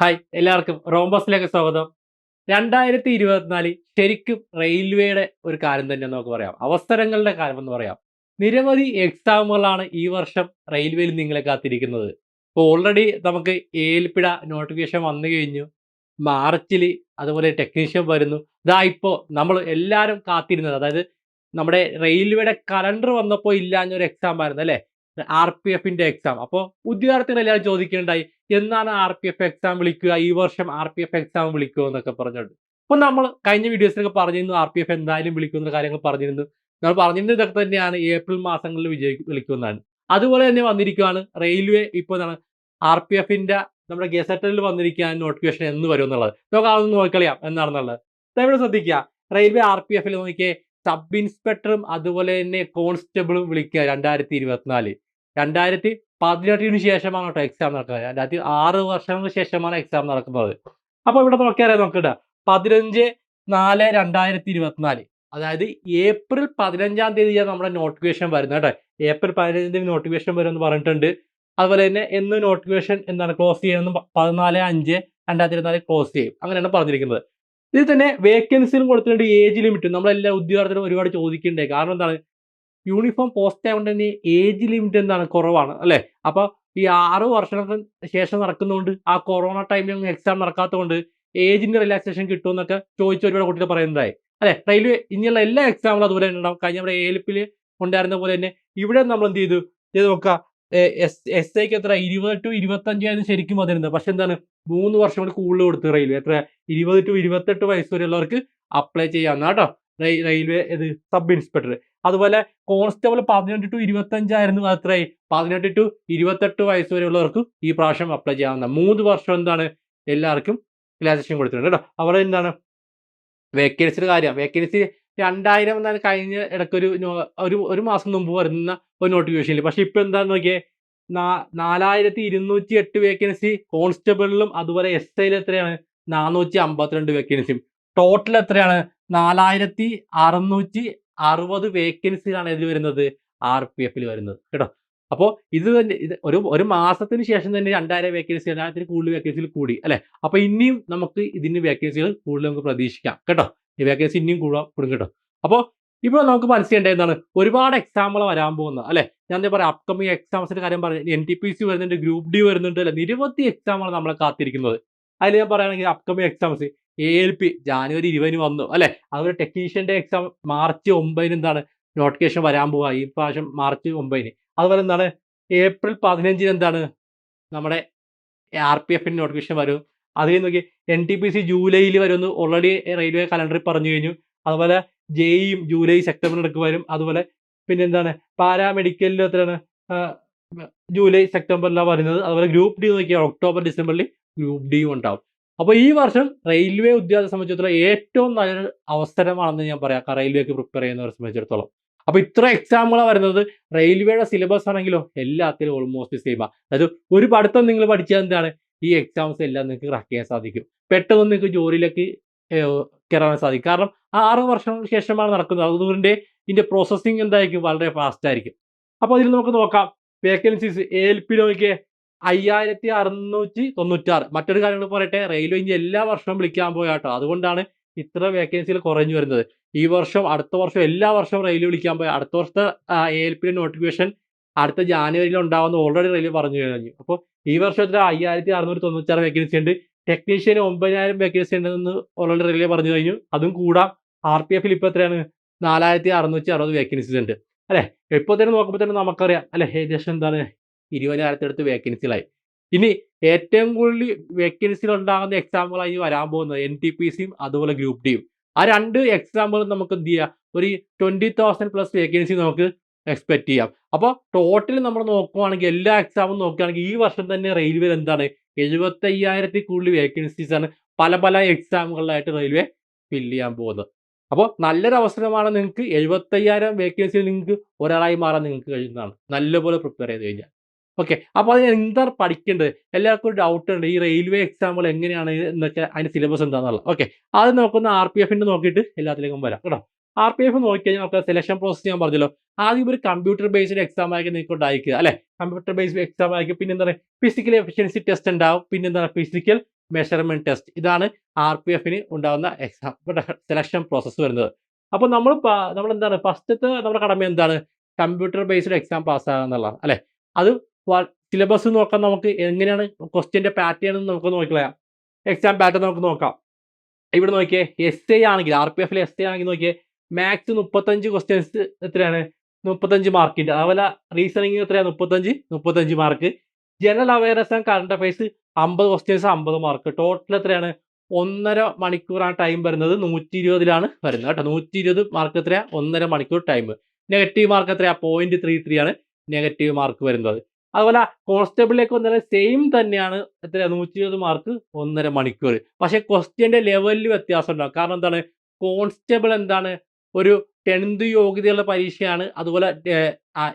Hi എല്ലാവർക്കും റോംബസിലേക്ക് സ്വാഗതം. രണ്ടായിരത്തി ഇരുപത്തിനാല് ശരിക്കും റെയിൽവേയുടെ ഒരു കാര്യം തന്നെ നമുക്ക് പറയാം. അവസരങ്ങളുടെ കാര്യം എന്ന് പറയാം. നിരവധി എക്സാമുകളാണ് ഈ വർഷം റെയിൽവേയിൽ നിങ്ങളെ കാത്തിരിക്കുന്നത്. ഇപ്പോൾ ഓൾറെഡി നമുക്ക് ഏൽപ്പിട നോട്ടിഫിക്കേഷൻ വന്നു കഴിഞ്ഞു. മാർച്ചിൽ അതുപോലെ ടെക്നീഷ്യൻ വരുന്നു. ഇതാ ഇപ്പോൾ നമ്മൾ എല്ലാവരും കാത്തിരുന്നത്. അതായത് നമ്മുടെ റെയിൽവേയുടെ കലണ്ടർ വന്നപ്പോൾ ഇല്ലാഞ്ഞൊരു എക്സാം ആയിരുന്നു അല്ലേ? ആർ പി എഫിന്റെ എക്സാം അപ്പോൾ ഉദ്യോഗാർത്ഥികൾ എല്ലാവരും ചോദിക്കേണ്ടായി എന്നാണ് ആർ പി എഫ് എക്സാം വിളിക്കുക? ഈ വർഷം ആർ പി എഫ് എക്സാം വിളിക്കുക എന്നൊക്കെ പറഞ്ഞിട്ടുണ്ട് അപ്പോൾ നമ്മൾ കഴിഞ്ഞ വീഡിയോസിലൊക്കെ പറഞ്ഞിരുന്നു ആർ പി എഫ് എന്തായാലും വിളിക്കുന്ന കാര്യങ്ങൾ പറഞ്ഞിരുന്നു. നമ്മൾ പറഞ്ഞിരുന്നത് ഇതൊക്കെ തന്നെയാണ്. ഏപ്രിൽ മാസങ്ങളിൽ വിജയി വിളിക്കുന്നതാണ് അതുപോലെ തന്നെ വന്നിരിക്കുകയാണ് റെയിൽവേ ഇപ്പോൾ എന്താണ് ആർ പി എഫിന്റെ നമ്മുടെ ഗസറ്ററിൽ വന്നിരിക്കാൻ നോട്ടിഫിക്കേഷൻ എന്ന് വരും എന്നുള്ളത്. നമുക്ക് അതൊന്ന് നോക്കളിയാം എന്നാണെന്നുള്ളത് ഇവിടെ ശ്രദ്ധിക്കുക. റെയിൽവേ ആർ പി എഫിൽ നോക്കിയേ സബ് ഇൻസ്പെക്ടറും അതുപോലെ തന്നെ കോൺസ്റ്റബിളും വിളിക്കുക. രണ്ടായിരത്തി ഇരുപത്തിനാല്. രണ്ടായിരത്തി പതിനെട്ടിന് ശേഷമാണ് കേട്ടോ എക്സാം നടക്കുന്നത്. രണ്ടായിരത്തി ആറ് വർഷങ്ങൾക്ക് ശേഷമാണ് എക്സാം നടക്കുന്നത്. അപ്പോൾ ഇവിടെ നോക്കിയാലേ നോക്കട്ടെ പതിനഞ്ച് നാല് രണ്ടായിരത്തി ഇരുപത്തിനാല് അതായത് ഏപ്രിൽ പതിനഞ്ചാം തീയതിയാണ് നമ്മുടെ നോട്ടിഫിക്കേഷൻ വരുന്നത് കേട്ടോ. ഏപ്രിൽ പതിനഞ്ചാം തീയതി നോട്ടിഫിക്കേഷൻ വരുമെന്ന് പറഞ്ഞിട്ടുണ്ട്. അതുപോലെ തന്നെ എന്ന് നോട്ടിഫിക്കേഷൻ എന്താണ് ക്ലോസ് ചെയ്യുന്നത് പതിനാല് അഞ്ച് രണ്ടായിരത്തി ഇരുപത്തിനാല് ക്ലോസ് ചെയ്യും. അങ്ങനെയാണ് പറഞ്ഞിരിക്കുന്നത്. ഇതിൽ തന്നെ വേക്കൻസിയും കൊടുത്തിട്ടുണ്ട് ഏജ് ലിമിറ്റും നമ്മളെല്ലാ ഉദ്യോഗാർത്ഥികളും ഒരുപാട് ചോദിക്കുന്നുണ്ട്. കാരണം എന്താണ്? യൂണിഫോം പോസ്റ്റ് ആയതുകൊണ്ട് തന്നെ ഏജ് ലിമിറ്റ് എന്താണ്? കുറവാണ് അല്ലേ? അപ്പോൾ ഈ ആറ് വർഷത്തിന് ശേഷം നടക്കുന്നതുകൊണ്ട് ആ കൊറോണ ടൈമിൽ എക്സാം നടക്കാത്തതുകൊണ്ട് ഏജിന്റെ റിലാക്സേഷൻ കിട്ടുമെന്നൊക്കെ ചോദിച്ച ഒരുപാട് കുട്ടികൾ പറയുന്നതായി അല്ലെ? റെയിൽവേ ഇനിയുള്ള എല്ലാ എക്സാമുകളും അതുപോലെ തന്നെ ഉണ്ടാവും. കഴിഞ്ഞ നമ്മുടെ ഏലിപ്പിൽ ഉണ്ടായിരുന്ന പോലെ തന്നെ ഇവിടെ നമ്മൾ എന്ത് ചെയ്തു? ഇത് നോക്കുക. എസ് എസ് ഐക്ക് എത്ര? ഇരുപത് ടു വയസ്സ് ശരിക്കും വന്നിരുന്നത്. പക്ഷെ എന്താണ്? മൂന്ന് വർഷം കൂടി കൂടുതൽ കൊടുത്ത് റെയിൽവേ. എത്ര? ഇരുപത് ടു ഇരുപത്തെട്ട് വയസ്സ് വരെയുള്ളവർക്ക് അപ്ലൈ ചെയ്യാവുന്ന കേട്ടോ. റെയിൽവേ ഇത് സബ് ഇൻസ്പെക്ടർ അതുപോലെ കോൺസ്റ്റബിൾ പതിനെട്ട് ടു ഇരുപത്തഞ്ചായിരുന്നു അത്രയായി പതിനെട്ട് ടു ഇരുപത്തെട്ട് വയസ്സ് വരെയുള്ളവർക്ക് ഈ പ്രാവശ്യം അപ്ലൈ ചെയ്യാവുന്ന മൂന്ന് വർഷം എന്താണ്? എല്ലാവർക്കും റിലാക്സേഷൻ കൊടുത്തിട്ടുണ്ട് കേട്ടോ. അവിടെ എന്താണ്? വേക്കൻസിയുടെ കാര്യം. വേക്കൻസി രണ്ടായിരം എന്നാണ് കഴിഞ്ഞ ഇടയ്ക്കൊരു ഒരു ഒരു മാസം മുമ്പ് വരുന്ന ഒരു നോട്ടിഫിക്കേഷനിൽ പക്ഷേ ഇപ്പോൾ എന്താണെന്ന് നോക്കിയേ? നാലായിരത്തി ഇരുന്നൂറ്റി എട്ട് വേക്കൻസി കോൺസ്റ്റബിളിലും അതുപോലെ എസ് ഐയിൽ എത്രയാണ്? നാനൂറ്റി അമ്പത്തിരണ്ട് വേക്കൻസിയും ടോട്ടൽ എത്രയാണ്? നാലായിരത്തി അറുന്നൂറ്റി അറുപത് വേക്കൻസിയാണ് ഇതിൽ വരുന്നത്. ആർ പി എഫിൽ വരുന്നത്. കേട്ടോ? അപ്പോൾ ഇത് തന്നെ ഇത് ഒരു ഒരു മാസത്തിന് ശേഷം തന്നെ രണ്ടായിരം വേക്കൻസി രണ്ടായിരത്തിന് കൂടുതൽ വേക്കൻസികൾ കൂടി അല്ലേ? അപ്പോൾ ഇനിയും നമുക്ക് ഇതിന് വേക്കൻസികൾ കൂടുതൽ നമുക്ക് പ്രതീക്ഷിക്കാം. കേട്ടോ? ഈ വേക്കൻസി ഇനിയും കൂടുതൽ കൂടും കേട്ടോ? അപ്പോൾ ഇപ്പോൾ നമുക്ക് മനസ്സിലേണ്ടത് എന്താണ്? ഒരുപാട് എക്സാമുകൾ വരാൻ പോകുന്നത് അല്ലേ? ഞാൻ പറയാം അപ്കമിങ് എക്സാംസിന്റെ കാര്യം പറഞ്ഞു എൻ ടി പി സി വരുന്നുണ്ട് ഗ്രൂപ്പ് ഡി വരുന്നുണ്ട് അല്ലെ? നിരവധി എക്സാമുകൾ നമ്മളെ കാത്തിരിക്കുന്നത്. അതിൽ ഞാൻ പറയുകയാണെങ്കിൽ upcoming exams A L P January ഇരുപതിന് വന്നു അല്ലെ? അതുപോലെ ടെക്നീഷ്യന്റെ എക്സാം മാർച്ച് ഒമ്പതിന് എന്താണ്? നോട്ടിഫിക്കേഷൻ വരാൻ പോവുക ഈ പ്രാവശ്യം മാർച്ച് ഒമ്പതിന്. അതുപോലെ എന്താണ്? ഏപ്രിൽ പതിനഞ്ചിന് എന്താണ്? നമ്മുടെ ആർ പി എഫിന് നോട്ടിഫിക്കേഷൻ വരും. അതിൽ നോക്കി എൻ ടി പി സി ജൂലൈയിൽ വരുമെന്ന് ഓൾറെഡി റെയിൽവേ കലണ്ടറിൽ പറഞ്ഞു കഴിഞ്ഞു. അതുപോലെ ജെയും ജൂലൈ സെപ്റ്റംബറിൽ എടുക്കു വരും. അതുപോലെ പിന്നെ എന്താണ്? പാരാമെഡിക്കലിൽ എത്രയാണ്? ജൂലൈ സെപ്റ്റംബറിലാണ് വരുന്നത്. അതുപോലെ ഗ്രൂപ്പ് ഡി നോക്കിയാൽ ഒക്ടോബർ ഡിസംബറിൽ ഗ്രൂപ്പ് ഡിയും ഉണ്ടാവും. അപ്പോൾ ഈ വർഷം റെയിൽവേ ഉദ്യോഗസ്ഥരെ സംബന്ധിച്ചിടത്തോളം ഏറ്റവും നല്ലൊരു അവസരമാണെന്ന് ഞാൻ പറയാം. റെയിൽവേക്ക് പ്രിപ്പയർ ചെയ്യുന്നവരെ സംബന്ധിച്ചിടത്തോളം. അപ്പോൾ ഇത്ര എക്സാമുകളാണ് വരുന്നത്. റെയിൽവേയുടെ സിലബസ് ആണെങ്കിലോ എല്ലാത്തിലും ഓൾമോസ്റ്റ് സെയിം അതായത് ഒരു പഠിത്തം നിങ്ങൾ പഠിച്ചാൽ എന്താണ്? ഈ എക്സാംസ് എല്ലാം നിങ്ങൾക്ക് ക്രാക്ക് ചെയ്യാൻ സാധിക്കും. പെട്ടെന്ന് നിങ്ങൾക്ക് ജോലിയിലേക്ക് കയറാൻ സാധിക്കും. കാരണം ആറ് വർഷം ശേഷമാണ് നടക്കുന്നത്. അതുകൊണ്ട് ഇതിന്റെ പ്രോസസ്സിങ് എന്തായിരിക്കും? വളരെ ഫാസ്റ്റ് ആയിരിക്കും. അപ്പോൾ അതിൽ നമുക്ക് നോക്കാം. വേക്കൻസീസ് എ എൽ പി നോക്കിയേ അയ്യായിരത്തി അറുന്നൂറ്റി തൊണ്ണൂറ്റാറ് മറ്റൊരു കാര്യങ്ങൾ പറയട്ടെ റെയിൽവേ ഇനി എല്ലാ വർഷവും വിളിക്കാൻ പോയാട്ടോ അതുകൊണ്ടാണ് ഇത്ര വേക്കൻസികൾ കുറഞ്ഞു വരുന്നത്. ഈ വർഷം അടുത്ത വർഷം എല്ലാ വർഷവും റെയിൽവേ വിളിക്കാൻ പോയി അടുത്ത വർഷത്തെ എ എൽ പി നോട്ടിഫിക്കേഷൻ അടുത്ത ജാനുവരിയിൽ ഉണ്ടാവുന്ന ഓൾറെഡി റെയിൽവേ പറഞ്ഞു കഴിഞ്ഞു. അപ്പോൾ ഈ വർഷത്തിൽ അയ്യായിരത്തി അറുന്നൂറ്റി വേക്കൻസി ഉണ്ട് ടെക്നീഷ്യന് ഒമ്പതിനായിരം വേക്കൻസി ഉണ്ടെന്ന് ഓൾറെഡി റെയിൽവേ പറഞ്ഞു കഴിഞ്ഞു. അതും കൂടാം. ആർ പി എഫിൽ ഇപ്പോൾ എത്രയാണ്? നാലായിരത്തി അറുന്നൂറ്റി അറുപത് വേക്കൻസീസ് ഉണ്ട്. അല്ലേ? ഇപ്പോൾ തന്നെ നോക്കുമ്പോൾ തന്നെ നമുക്കറിയാം. അല്ലെ? ഏകദേശം എന്താണ്? ഇരുപതിനായിരത്തടുത്ത് വേക്കൻസികളായി ഇനി ഏറ്റവും കൂടുതൽ വേക്കൻസികൾ ഉണ്ടാകുന്ന എക്സാമുകളായി വരാൻ പോകുന്നത്. എൻ ടി പി സിയും അതുപോലെ ഗ്രൂപ്പ് ഡിയും ആ രണ്ട് എക്സാമ്പിൾ നമുക്ക് എന്ത് ചെയ്യാം? ഒരു ട്വന്റി തൗസൻഡ് പ്ലസ് വേക്കൻസി നമുക്ക് എക്സ്പെക്ട് ചെയ്യാം. അപ്പോൾ ടോട്ടൽ നമ്മൾ നോക്കുവാണെങ്കിൽ എല്ലാ എക്സാമും നോക്കുകയാണെങ്കിൽ ഈ വർഷം തന്നെ റെയിൽവേ എന്താണ്? എഴുപത്തി അയ്യായിരത്തിൽ കൂടുതൽ വേക്കൻസീസ് ആണ് പല പല എക്സാമുകളിലായിട്ട് റെയിൽവേ ഫില്ല് ചെയ്യാൻ പോകുന്നത്. അപ്പോൾ നല്ലൊരു അവസരമാണ് നിങ്ങൾക്ക് എഴുപത്തയ്യായിരം വേക്കൻസിയിൽ നിങ്ങൾക്ക് ഒരാളായി മാറാൻ നിങ്ങൾക്ക് കഴിയുന്നതാണ്. നല്ലപോലെ പ്രിപ്പയർ ചെയ്ത് കഴിഞ്ഞാൽ. ഓക്കെ അപ്പോൾ അത് എന്താണ് പഠിക്കേണ്ടത്? എല്ലാവർക്കും ഒരു ഡൗട്ട് ഉണ്ട്. ഈ റെയിൽവേ എക്സാമ്പിൾ എങ്ങനെയാണ് എന്നൊക്കെ അതിന്റെ സിലബസ് എന്താണെന്നുള്ളത് ഓക്കെ അത് നോക്കുന്ന ആർ പി എഫിന്റെ നോക്കിയിട്ട് എല്ലാത്തിലേക്കും വരാം. കേട്ടോ. ആർ പി എഫ് നോക്കിക്കഴിഞ്ഞാൽ നമുക്ക് സെലക്ഷൻ പ്രോസസ് ഞാൻ പറഞ്ഞല്ലോ. ആദ്യം ഒരു കമ്പ്യൂട്ടർ ബേസ്ഡ് എക്സാം ആയിരിക്കും നിങ്ങൾക്ക് ഉണ്ടായിരിക്കുക അല്ലെ? കമ്പ്യൂട്ടർ ബേസ്ഡ് എക്സാം ആയിരിക്കും പിന്നെ എന്താണ്? ഫിസിക്കൽ എഫിഷ്യൻസി ടെസ്റ്റ് ഉണ്ടാവും. പിന്നെ എന്താണ്? ഫിസിക്കൽ മെഷർമെന്റ് ടെസ്റ്റ് ഇതാണ് ആർ പി എഫിന് ഉണ്ടാകുന്ന എക്സാം സെലക്ഷൻ പ്രോസസ്സ് വരുന്നത്. അപ്പോൾ നമ്മൾ നമ്മൾ എന്താണ് ഫസ്റ്റത്തെ നമ്മുടെ കടമ എന്താണ്? കമ്പ്യൂട്ടർ ബേസ്ഡ് എക്സാം പാസ്സാകുക എന്നുള്ളതാണ് അല്ലേ? അത് സിലബസ് നോക്കാൻ നമുക്ക് എങ്ങനെയാണ് ക്വസ്റ്റ്യന്റെ പാറ്റേൺ നമുക്ക് നോക്കിക്കളയാം. എക്സാം പാറ്റേൺ നമുക്ക് നോക്കാം. ഇവിടെ നോക്കിയേ എസ് ഐ ആണെങ്കിൽ ആർ പി എഫിൽ എസ് ഐ ആണെങ്കിൽ നോക്കിയേ മാത്സ് മുപ്പത്തഞ്ച് ക്വസ്റ്റ്യൻസ് എത്രയാണ്? മുപ്പത്തഞ്ച് മാർക്കിന്റെ അതുപോലെ റീസണിങ് എത്രയാണ്? മുപ്പത്തഞ്ച് മുപ്പത്തഞ്ച് mark general awareness and current affairs അമ്പത് ക്വസ്റ്റ്യൻസ് അമ്പത് മാർക്ക് ടോട്ടൽ എത്രയാണ്? ഒന്നര മണിക്കൂറാണ് ടൈം വരുന്നത്. നൂറ്റി ഇരുപതിലാണ് വരുന്നത് കേട്ടോ. നൂറ്റി ഇരുപത് മാർക്ക് എത്രയാണ് ഒന്നര മണിക്കൂർ ടൈം നെഗറ്റീവ് മാർക്ക് എത്രയാണ് പോയിന്റ് ത്രീ ത്രീ ആണ്. നെഗറ്റീവ് മാർക്ക് വരുന്നത്. അതുപോലെ കോൺസ്റ്റബിളിലേക്ക് വന്നാൽ സെയിം തന്നെയാണ് എത്ര? നൂറ്റി ഇരുപത് മാർക്ക് ഒന്നര മണിക്കൂർ. പക്ഷെ ക്വസ്റ്റ്യന്റെ ലെവലിൽ വ്യത്യാസം ഉണ്ടാവും. കാരണം എന്താണ്? കോൺസ്റ്റബിൾ എന്താണ്? ഒരു ടെൻത്ത് യോഗ്യതയുള്ള പരീക്ഷയാണ്. അതുപോലെ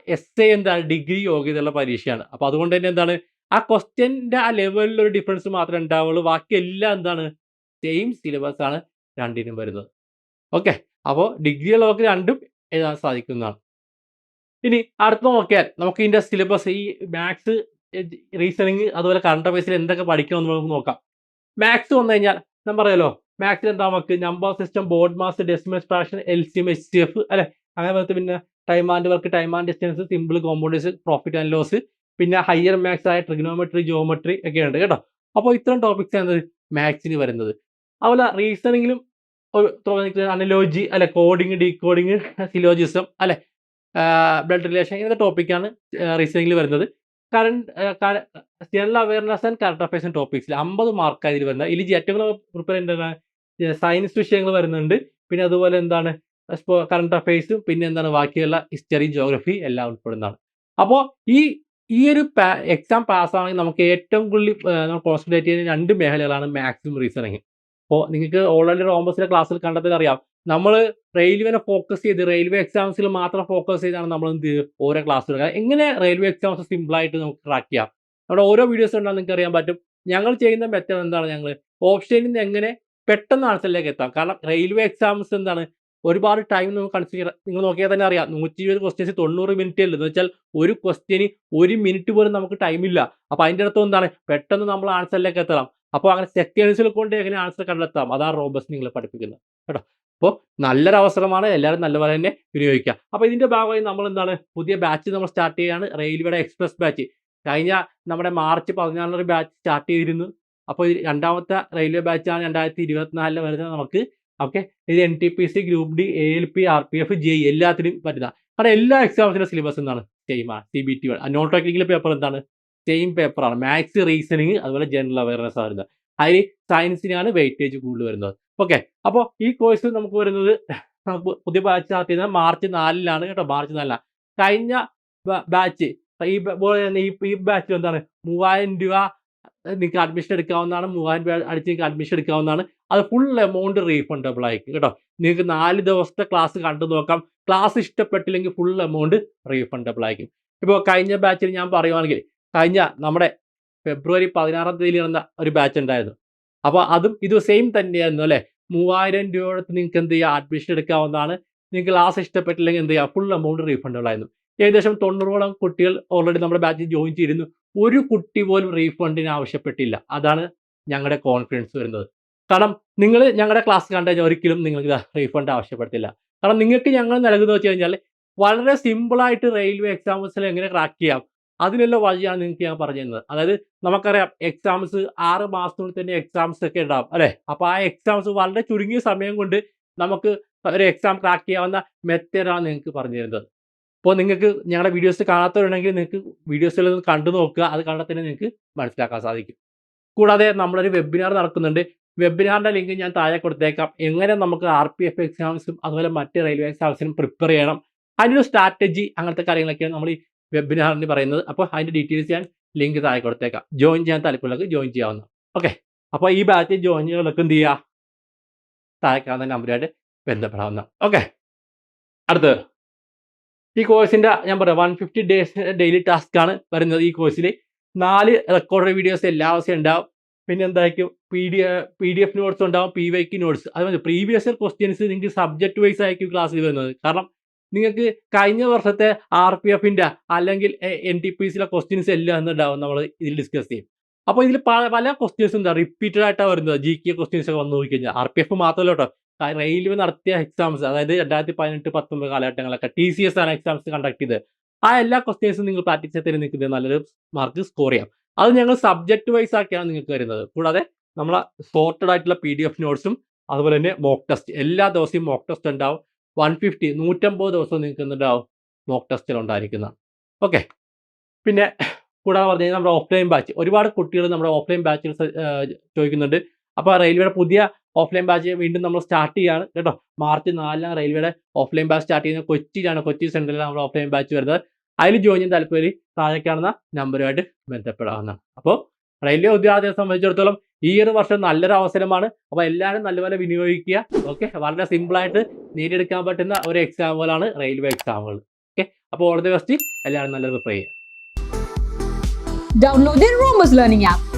എസ് എ എന്താണ്? ഡിഗ്രി യോഗ്യതയുള്ള പരീക്ഷയാണ്. അപ്പോൾ അതുകൊണ്ട് തന്നെ എന്താണ്? ആ ക്വസ്റ്റ്യന്റെ ആ ലെവലിൽ ഒരു ഡിഫറൻസ് മാത്രമേ ഉണ്ടാവുള്ളൂ. ബാക്കി എല്ലാം എന്താണ്? സെയിം സിലബസ് ആണ് രണ്ടിനും വരുന്നത്. ഓക്കെ അപ്പോൾ ഡിഗ്രി ഉള്ളവർക്ക് രണ്ടും എഴുതാൻ സാധിക്കുന്നതാണ്. ഇനി അടുത്ത് നോക്കിയാൽ നമുക്ക് ഇതിന്റെ സിലബസ് ഈ മാത്സ് റീസണിങ് അതുപോലെ കറണ്ട് അഫയേഴ്സിൽ എന്തൊക്കെ പഠിക്കണമെന്ന് നമുക്ക് നോക്കാം. മാത്സ് വന്നു കഴിഞ്ഞാൽ ഞാൻ പറയാലോ മാത്സിൽ എന്താ നമുക്ക് number system BODMAS decimal fraction L C M H C F അല്ലെ? അങ്ങനെ പോലത്തെ പിന്നെ time and work time and distance simple compounders profit and loss പിന്നെ ഹയർ മാത്സ് ആയ ട്രിഗ്നോമെട്രി ജോമെട്രി ഒക്കെ ഉണ്ട് കേട്ടോ. അപ്പോൾ ഇത്തരം ടോപ്പിക്സ് ആണ് മാത്സിന് വരുന്നത്. അതുപോലെ റീസണിങ്ങിലും അനലോജി അല്ലെ കോഡിങ് ഡീകോഡിങ് സിലോജിസം അല്ലെ? ബ്ലഡ് റിലേഷൻ ഇങ്ങനത്തെ ടോപ്പിക്കാണ് റീസണിങ്ങിൽ വരുന്നത്. Current general awareness and current affairs ടോപ്പിക്സിൽ അമ്പത് മാർക്ക് ഇതിൽ വരുന്നത്. ഇതിൽ ഏറ്റവും പ്രിപ്പയർ എന്താണ് സയൻസ് വിഷയങ്ങൾ വരുന്നുണ്ട്. പിന്നെ അതുപോലെ എന്താണ് കറണ്ട് അഫയേഴ്സും പിന്നെ എന്താണ് ബാക്കിയുള്ള ഹിസ്റ്ററി ജോഗ്രഫി എല്ലാം ഉൾപ്പെടുന്നതാണ്. അപ്പോൾ ഈ ഈ ഒരു എക്സാം പാസ്സാണെങ്കിൽ നമുക്ക് ഏറ്റവും കൂടുതൽ കോൺസെൻട്രേറ്റ് ചെയ്യുന്ന രണ്ട് മേഖലകളാണ് മാത്സും റീസണിങ് അപ്പോൾ നിങ്ങൾക്ക് ഓൾറെഡി റോംബസിലെ ക്ലാസ്സിൽ കണ്ടതിൽ അറിയാം നമ്മൾ റെയിൽവേനെ ഫോക്കസ് ചെയ്ത് റെയിൽവേ എക്സാംസിൽ മാത്രം ഫോക്കസ് ചെയ്താണ് നമ്മൾ എന്ത് ഓരോ ക്ലാസ് എടുക്കുക. എങ്ങനെ റെയിൽവേ എക്സാംസ് സിമ്പിളായിട്ട് നമുക്ക് ട്രാക്ക് ചെയ്യാം? നമ്മുടെ ഓരോ വീഡിയോസ് ഉണ്ടാകും നിങ്ങൾക്ക് അറിയാൻ പറ്റും. ഞങ്ങൾ ചെയ്യുന്ന മെത്തേഡ് എന്താണ് ഞങ്ങൾ ഓപ്ഷനിൽ നിന്ന് എങ്ങനെ പെട്ടെന്ന് ആൻസറിലേക്ക് എത്താം. കാരണം റെയിൽവേ എക്സാംസ് എന്താണ്? ഒരുപാട് ടൈം നമുക്ക് കൺസിഡർ നിങ്ങൾ നോക്കിയാൽ തന്നെ അറിയാം. നൂറ്റി ഇരുപത് ക്വസ്റ്റ്യൻസ് തൊണ്ണൂറ് മിനിറ്റ് ഉള്ളൂ എന്ന് വെച്ചാൽ ഒരു ക്വസ്റ്റ്യന് ഒരു മിനിറ്റ് പോലും നമുക്ക് ടൈമില്ല അപ്പോൾ അതിന്റെ അടുത്ത് എന്താണ്? പെട്ടെന്ന് നമ്മൾ ആൻസറിലേക്ക് എത്തണം. അപ്പോൾ അങ്ങനെ സെക്കൻഡ്സിൽ കൊണ്ട് എങ്ങനെ ആൻസർ കണ്ടെത്താം? അതാണ് റോബസ് നിങ്ങളെ പഠിപ്പിക്കുന്നത്. കേട്ടോ? അപ്പോൾ നല്ലൊരു അവസരമാണ് എല്ലാവരും നല്ലപോലെ തന്നെ വിനിയോഗിക്കുക അപ്പോൾ ഇതിന്റെ ഭാഗമായി നമ്മൾ എന്താണ് പുതിയ ബാച്ച് നമ്മൾ സ്റ്റാർട്ട് ചെയ്യുകയാണ് റെയിൽവേയുടെ എക്സ്പ്രസ് ബാച്ച് കഴിഞ്ഞ നമ്മുടെ മാർച്ച് പതിനാലിനൊരു ബാച്ച് സ്റ്റാർട്ട് ചെയ്തിരുന്നു. അപ്പോൾ രണ്ടാമത്തെ റെയിൽവേ ബാച്ചാണ് രണ്ടായിരത്തി ഇരുപത്തിനാലിൽ വരുന്നത് നമുക്ക്. ഓക്കെ? ഇത് N T P C group D A L P R P F J എല്ലാത്തിനും പറ്റുന്ന കാരണം എല്ലാ എക്സാംസിന്റെ സിലബസ് എന്താണ്? സെയിമാണ് C B T non technical paper എന്താണ്? സെയിം പേപ്പറാണ് മാത്സ് റീസണിങ് അതുപോലെ ജനറൽ അവയർനെസ് വരുന്നത് അതിൽ സയൻസിനാണ് വെയിറ്റേജ് കൂടുതൽ വരുന്നത്. ഓക്കെ അപ്പോൾ ഈ കോഴ്സ് നമുക്ക് വരുന്നത് നമുക്ക് പുതിയ ബാച്ച് സ്റ്റാർട്ട് ചെയ്യുന്നത് മാർച്ച് നാലിലാണ് കേട്ടോ. മാർച്ച് നാലിലാണ് കഴിഞ്ഞ ബാച്ച് ഈ ഈ ബാച്ചിൽ എന്താണ്? മൂവായിരം രൂപ നിങ്ങൾക്ക് അഡ്മിഷൻ എടുക്കാവുന്നതാണ്. മൂവായിരം രൂപ അടിച്ച് നിങ്ങൾക്ക് അഡ്മിഷൻ എടുക്കാവുന്നതാണ്. അത് ഫുൾ എമൗണ്ട് റീഫണ്ടബിൾ ആയിരിക്കും കേട്ടോ. നിങ്ങൾക്ക് നാല് ദിവസത്തെ ക്ലാസ് കണ്ടു നോക്കാം. ക്ലാസ് ഇഷ്ടപ്പെട്ടില്ലെങ്കിൽ ഫുൾ എമൗണ്ട് റീഫണ്ടബിൾ ആയിരിക്കും. ഇപ്പോൾ കഴിഞ്ഞ ബാച്ചിൽ ഞാൻ പറയുവാണെങ്കിൽ കഴിഞ്ഞ നമ്മുടെ ഫെബ്രുവരി പതിനാറാം തീയതി നടന്ന ഒരു ബാച്ച് ഉണ്ടായിരുന്നു. അപ്പോൾ അതും ഇത് സെയിം തന്നെയായിരുന്നു അല്ലേ? മൂവായിരം രൂപയോടത്ത് നിങ്ങൾക്ക് എന്ത് ചെയ്യുക അഡ്മിഷൻ എടുക്കാവുന്നതാണ്. നിങ്ങൾക്ക് ക്ലാസ് ഇഷ്ടപ്പെട്ടില്ലെങ്കിൽ എന്ത് ചെയ്യുക ഫുൾ എമൗണ്ട് റീഫണ്ട് ഉള്ളായിരുന്നു ഏകദേശം തൊണ്ണൂറോളം കുട്ടികൾ ഓൾറെഡി നമ്മുടെ ബാച്ചിൽ ജോയിൻ ചെയ്തിരുന്നു. ഒരു കുട്ടി പോലും റീഫണ്ടിന് ആവശ്യപ്പെട്ടില്ല. അതാണ് ഞങ്ങളുടെ കോൺഫിഡൻസ് വരുന്നത്. കാരണം നിങ്ങൾ ഞങ്ങളുടെ ക്ലാസ് കണ്ട കഴിഞ്ഞാൽ ഒരിക്കലും നിങ്ങൾക്ക് റീഫണ്ട് ആവശ്യപ്പെടത്തില്ല. കാരണം നിങ്ങൾക്ക് ഞങ്ങൾ നൽകുന്നത് വെച്ച് കഴിഞ്ഞാൽ വളരെ സിമ്പിളായിട്ട് റെയിൽവേ എക്സാംസിൽ എങ്ങനെ ക്രാക്ക് ചെയ്യാം? അതിനുള്ള വഴിയാണ് നിങ്ങൾക്ക് ഞാൻ പറഞ്ഞു അതായത് നമുക്കറിയാം എക്സാംസ് ആറ് മാസത്തിനുള്ളിൽ തന്നെ എക്സാംസ് ഒക്കെ ഉണ്ടാവും അല്ലേ? അപ്പോൾ ആ എക്സാംസ് വളരെ ചുരുങ്ങിയ സമയം കൊണ്ട് നമുക്ക് ഒരു എക്സാം ക്രാക്ക് ചെയ്യാവുന്ന മെത്തേഡാണ് നിങ്ങൾക്ക് പറഞ്ഞു തരുന്നത് അപ്പോൾ നിങ്ങൾക്ക് ഞങ്ങളുടെ വീഡിയോസ് കാണാത്തവരുണ്ടെങ്കിൽ നിങ്ങൾക്ക് വീഡിയോസിൽ കണ്ടു നോക്കുക. അത് കണ്ടാൽ തന്നെ നിങ്ങൾക്ക് മനസ്സിലാക്കാൻ സാധിക്കും. കൂടാതെ നമ്മളൊരു വെബിനാർ നടക്കുന്നുണ്ട്. വെബിനാറിന്റെ ലിങ്ക് ഞാൻ താഴെ കൊടുത്തേക്കാം. എങ്ങനെ നമുക്ക് ആർ പി എഫ് എക്സാംസും അതുപോലെ മറ്റ് റെയിൽവേ എക്സാംസിനും പ്രിപ്പയർ ചെയ്യണം. അതിനൊരു സ്ട്രാറ്റജി അങ്ങനത്തെ കാര്യങ്ങളൊക്കെയാണ് നമ്മൾ ഈ വെബിനാറിന് പറയുന്നത്. അപ്പോൾ അതിന്റെ ഡീറ്റെയിൽസ് ഞാൻ ലിങ്ക് താഴെ കൊടുത്തേക്കാം. ജോയിൻ ചെയ്യാൻ താല്പര്യമുള്ളവർക്ക് ജോയിൻ ചെയ്യാവുന്ന. ഓക്കെ അപ്പോൾ ഈ ബാച്ച് ജോയിൻ ചെയ്യുന്നവർക്ക് എന്ത് ചെയ്യുക താഴെ കാണുന്ന നമ്പറായിട്ട് ബന്ധപ്പെടാവുന്ന. ഓക്കെ അടുത്തത്. ഈ കോഴ്സിന്റെ ഞാൻ പറയാം one fifty days daily task ആണ് വരുന്നത് ഈ കോഴ്സിൽ നാല് റെക്കോർഡ് വീഡിയോസ് എല്ലാ ദിവസവും ഉണ്ടാവും. പിന്നെ എന്തായിരിക്കും? P D P D F notes ഉണ്ടാവും പി വൈക്ക് നോട്ട്സ് അതുപോലെ പ്രീവിയസ് ക്വസ്റ്റ്യൻസ് നിങ്ങൾക്ക് സബ്ജക്ട് വൈസ് ആയിരിക്കും ക്ലാസ്സിൽ വരുന്നത്. കാരണം നിങ്ങൾക്ക് കഴിഞ്ഞ വർഷത്തെ ആർ പി എഫിന്റെ അല്ലെങ്കിൽ എൻ ടി പി സിയിലെ ക്വസ്റ്റ്യൻസ് എല്ലാം എന്നുണ്ടാവും നമ്മൾ ഇതിൽ ഡിസ്കസ് ചെയ്യും. അപ്പോൾ ഇതിൽ പല ക്വസ്റ്റ്യൻസ് എന്താ റിപ്പീറ്റഡ് ആയിട്ടാണ് വരുന്നത്. ജി കെ ക്വസ്റ്റ്യൻസ് ഒക്കെ വന്നു നോക്കിക്കഴിഞ്ഞാൽ. ആർ പി എഫ് മാത്രമല്ല കേട്ടോ. റെയിൽവേ നടത്തിയ എക്സാംസ് അതായത് രണ്ടായിരത്തി പതിനെട്ട് പത്തൊമ്പത് കാലഘട്ടങ്ങളൊക്കെ ടി സി എസ് ആണ് എക്സാംസ് കണ്ടക്ട് ചെയ്ത് ആ എല്ലാ ക്വസ്റ്റ്യൻസും നിങ്ങൾ പ്രാക്ടീസ് ചെയ്ത് നിങ്ങൾക്ക് നല്ലൊരു മാർക്ക് സ്കോർ ചെയ്യാം. അത് ഞങ്ങൾ സബ്ജക്ട് വൈസ് ആക്കിയാണ് നിങ്ങൾക്ക് വരുന്നത്. കൂടാതെ നമ്മളെ സോർട്ടഡ് ആയിട്ടുള്ള പി ഡി എഫ് നോട്ട്സും അതുപോലെ തന്നെ മോക്ക് ടെസ്റ്റ് എല്ലാ ദിവസവും മോക്ക് ടെസ്റ്റ് ഉണ്ടാവും. വൺ ഫിഫ്റ്റി നൂറ്റമ്പത് ദിവസം നിങ്ങൾക്ക് എന്തുണ്ടാവും മോക്ക് ടെസ്റ്റിൽ ഉണ്ടായിരിക്കുന്ന. ഓക്കെ പിന്നെ കൂടാതെ പറഞ്ഞു നമ്മുടെ ഓഫ്ലൈൻ ബാച്ച് ഒരുപാട് കുട്ടികൾ നമ്മുടെ ഓഫ്ലൈൻ ബാച്ചിൽ ചോദിക്കുന്നുണ്ട്. അപ്പോൾ റെയിൽവേയുടെ പുതിയ ഓഫ്ലൈൻ ബാച്ച് വീണ്ടും നമ്മൾ സ്റ്റാർട്ട് ചെയ്യാണ്. കേട്ടോ? മാർച്ച് നാലിനാണ് റെയിൽവേയുടെ ഓഫ്ലൈൻ ബാച്ച് സ്റ്റാർട്ട് ചെയ്യുന്നത്. കൊച്ചിയിലാണ് കൊച്ചി സെൻട്രലിലാണ് നമ്മുടെ ഓഫ്ലൈൻ ബാച്ച് വരുന്നത്. അതിൽ ജോയിൻ ചെയ്യാൻ താല്പര്യം താഴെ കാണുന്ന നമ്പറുമായിട്ട് ബന്ധപ്പെടാവുന്നതാണ്. അപ്പോൾ റെയിൽവേ ഉദ്യോഗാർത്ഥിയെ സംബന്ധിച്ചിടത്തോളം ഈ ഒരു വർഷം നല്ലൊരു അവസരമാണ്. അപ്പോൾ എല്ലാവരും നല്ലപോലെ വിനിയോഗിക്കുക. ഓക്കെ വളരെ സിമ്പിളായിട്ട് നേടിയെടുക്കാൻ പറ്റുന്ന ഒരു എക്സാമുകളാണ് റെയിൽവേ എക്സാമുകൾ ഓക്കെ അപ്പോൾ ഓൾ ദി ബെസ്റ്റ് എല്ലാവരും നല്ലത് പ്രിയ Download the app.